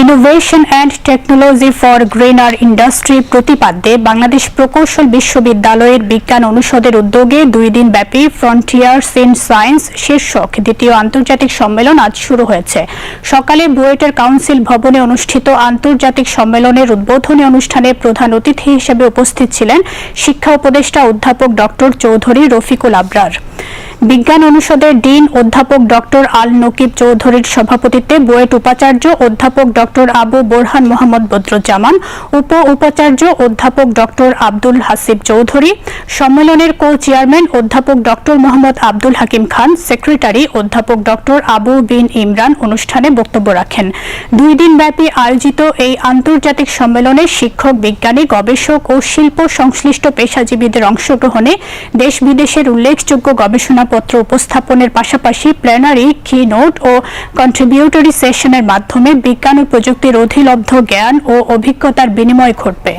Innovation and technology for greener industry প্রতিপাদ্যে Bangladesh প্রকৌশল বিশ্ববিদ্যালয়ের বিজ্ঞান অনুষদের উদ্যোগে দুই দিন ব্যাপী ফ্রন্টিয়ার্স ইন সায়েন্স শীর্ষক দ্বিতীয় আন্তর্জাতিক সম্মেলন আজ শুরু হয়েছে। সকালে বুয়েটের কাউন্সিল ভবনে অনুষ্ঠিত আন্তর্জাতিক সম্মেলনের উদ্বোধনী অনুষ্ঠানে প্রধান অতিথি হিসেবে উপস্থিত ছিলেন শিক্ষা উপদেষ্টা অধ্যাপক ডক্টর চৌধুরী রফিকুল আবরার। বিজ্ঞান অনুষদের ডিন অধ্যাপক ডক্টর আল নকিব চৌধুরীর সভাপতিত্বে বুয়েট উপাচার্য অধ্যাপক ডক্টর আবু বোরহান মোহাম্মদ বদরুজ্জামান, উপ উপাচার্য অধ্যাপক ডক্টর আব্দুল হাসিব চৌধুরী, সম্মেলনের কো চেয়ারম্যান অধ্যাপক ডক্টর মোহাম্মদ আব্দুল হাকিম খান সেক্রেটারি অধ্যাপক ডক্টর আবু বিন ইমরান অনুষ্ঠানে বক্তব্য রাখেন। দুই দিন ব্যাপী আয়োজিত এই আন্তর্জাতিক সম্মেলনে শিক্ষক, বিজ্ঞানী, গবেষক ও শিল্প সংশ্লিষ্ট পেশাজীবীদের অংশগ্রহণে দেশ বিদেশের উল্লেখযোগ্য গবেষণাপত্র উপস্থাপনের পাশাপাশি প্ল্যানারি কি নোট ও কন্ট্রিবিউটরি সেশনের মাধ্যমে বিজ্ঞান ও প্রযুক্তির অধিলব্ধ জ্ঞান ও অভিজ্ঞতার বিনিময় ঘটবে।